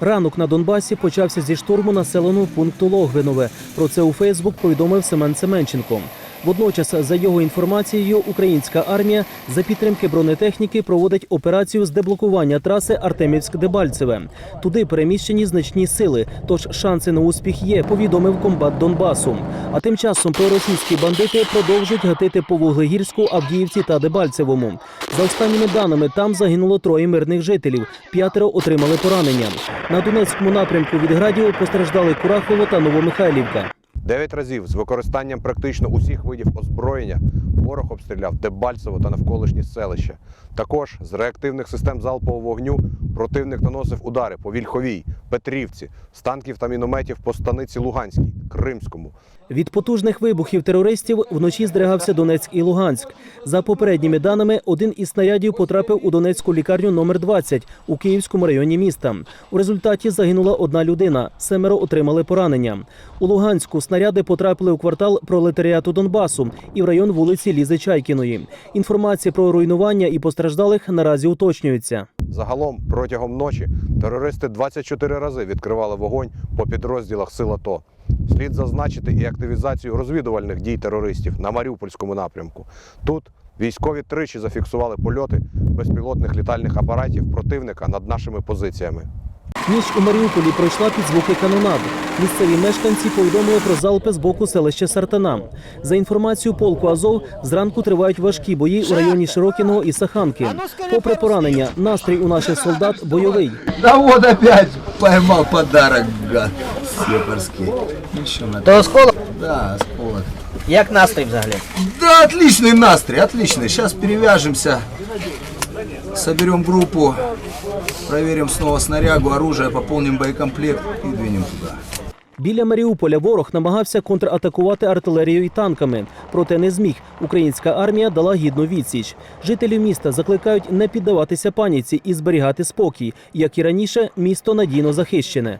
Ранок на Донбасі почався зі штурму населеного пункту Логвинове. Про це у Фейсбук повідомив Семен Семенченко. Водночас, за його інформацією, українська армія за підтримки бронетехніки проводить операцію з деблокування траси Артемівськ-Дебальцеве. Туди переміщені значні сили, тож шанси на успіх є, повідомив комбат Донбасу. А тим часом проросійські бандити продовжують гатити по Вуглегірську, Авдіївці та Дебальцевому. За останніми даними, там загинуло троє мирних жителів, п'ятеро отримали поранення. На Донецькому напрямку від градів постраждали Курахово та Новомихайлівка. Дев'ять разів з використанням практично усіх видів озброєння ворог обстріляв Дебальцево та навколишні селища. Також з реактивних систем залпового вогню противник наносив удари по Вільховій, Петрівці, з танків та мінометів по станиці Луганській, Кримському. Від потужних вибухів терористів вночі здригався Донецьк і Луганськ. За попередніми даними, один із снарядів потрапив у Донецьку лікарню номер 20 у Київському районі міста. У результаті загинула одна людина, семеро отримали поранення. У Луганську снаряди потрапили у квартал пролетаріату Донбасу і в район вулиці Лізи Чайкіної. Інформація про руйнування і постраждалих наразі уточнюється. Загалом протягом ночі терористи 24 рази відкривали вогонь по підрозділах сил АТО. Слід зазначити і активізацію розвідувальних дій терористів на Маріупольському напрямку. Тут військові тричі зафіксували польоти безпілотних літальних апаратів противника над нашими позиціями. Ніч у Маріуполі пройшла під звуки канонад. Місцеві мешканці повідомили про залпи з боку селища Сартана. За інформацією полку Азов, зранку тривають важкі бої у районі Широкіного і Саханки. Попри поранення, настрій у наших солдат бойовий. Да вот опять поймал подарок, гад сепарский. Ну То осколок? Да, осколок. Як настрій взагалі? Да, отличный настрой, отличный. Сейчас перевяжемся, соберем группу, проверим снова снарягу, оружие, пополним боекомплект и двинем туда. Біля Маріуполя ворог намагався контратакувати артилерією і танками, проте не зміг. Українська армія дала гідну відсіч. Жителі міста закликають не піддаватися паніці і зберігати спокій. Як і раніше, місто надійно захищене.